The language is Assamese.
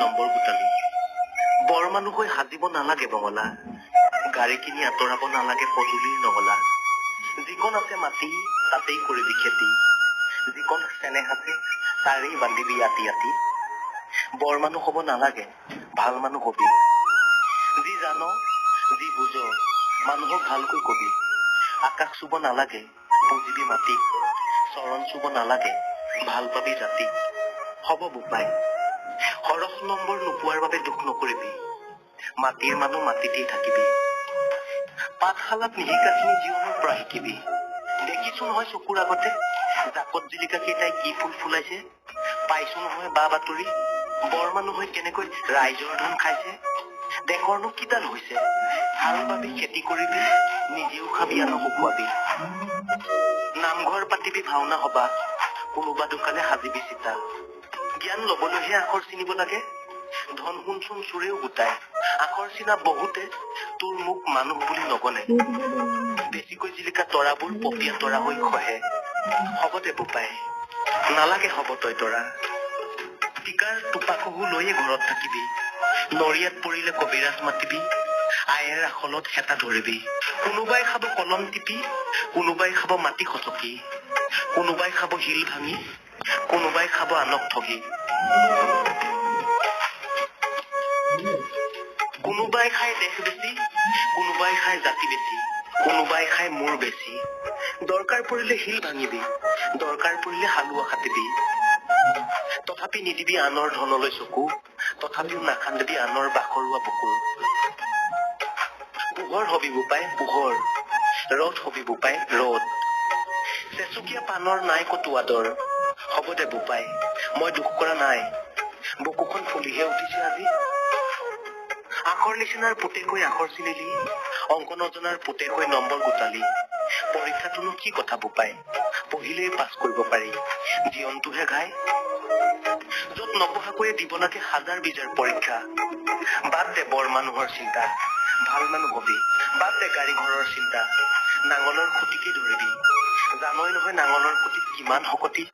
নম্বৰ গোটালি বৰ মানুহ হৈ সাজিব নালাগে বঙলা। গাড়ী কিনি আঁতৰাব নালাগে পদূলিৰ নগলা যিকণ আছে মাটি তাতেই কৰিবি খেতি। যিকণ চেনেহ আছে তাৰেই বান্ধিবি আতি আতি বৰ মানুহ হ'ব নালাগে ভাল মানুহ হবি যি জান যি বুজ মানুহক ভালকৈ কবি। আকাশ চুব নালাগে বুজিবি মাটি। চৰণ চুব নালাগে ভাল পাবি জাতি। হ'ব বোপাই। সৰহ নম্বৰ নোপোৱাৰ বাবে দুখ নকৰিবি। মাটিৰ মানুহ মাটিতেই থাকিবি। পাঠশালাত নিশিকাখিনি জীৱনৰ পৰা শিকিবি। দেখিছো নহয় চকুৰ আগতে জাকত জিলিকা কেইটাই কি ফুল ফুলাইছে। পাইছো নহয় বা বাতৰি। বৰ মানুহ হৈ কেনেকৈ ৰাইজৰ ধন খাইছে। দেশৰনো কিডাল হৈছে। হাল বাবি খেতি কৰিবি নিজেও খাবি আনকো খুৱাবি নামঘৰ পাতিবি ভাওনা হবা কোনোবা দোকানে সাজিবি চিতা। জ্ঞান লবলৈহে আখৰ চিনিব লাগে? ধন সোণ চোন চোৰেও গোটাই। আখৰ চিনা বহুতে তোৰ মোক মানুহ বুলি নগনে। বেছিকৈ জিলিকা তৰাবোৰ পপীয়া তৰা হৈ খহে। হ'ব দে বোপাই নালাগে হ'ব তই তৰা। টিকাৰ টোপাকহু লৈয়ে ঘৰত থাকিবি। নৰিয়াত পৰিলে কবিৰাজ মাতিবি। আয়েৰ আখলত হেতা ধৰিবি। কোনোবাই খাব কলম টিপি কোনোবাই খাব মাটি খচকি। কোনোবাই খাব শিল ভাঙি কোনোবাই খাব আনক ঠগি। কোনোবাই খাই দেশ বেছি কোনোবাই খাই জাতি বেছি কোনোবাই খাই মূৰ বেছি। দৰকাৰ পৰিলে শিল ভাঙিবি দৰকাৰ পৰিলে হালোৱা কাটিবি। তথাপি নিদিবি আনৰ ধনলৈ চকু তথাপিও নাখান্দিবি আনৰ বাখৰুৱা বুকুৰ পোহৰ হবি বোপাই পোহৰ ৰদ হবি বোপাই ৰদ চেচুকীয়া পানৰ নাই কতো আদৰ। হ'ব দে বোপাই মই দুখ কৰা নাই বুকুখন ফুলিহে উঠিছে আজি আখৰ নিচিনাৰ পুতেকৈ আখৰ চিনিলি অংক নজনাৰ পুতেকৈ নম্বৰ গোটালি পৰীক্ষাটোনো কি কথা বোপাই পঢ়িলেই পাছ কৰিব পাৰি জীৱনটোহে ঘাই য'ত নপঢ়াকৈয়ে দিব লাগে হাজাৰ বিজাৰ পৰীক্ষা বাদ দে বৰ মানুহৰ চিন্তা ভাল মানুহ হবি বাদ দে গাড়ী ঘৰৰ চিন্তা নাঙলৰ খুটিকে ধৰিবি জানই নহয় নাঙলৰ খুটিত কিমান শকতি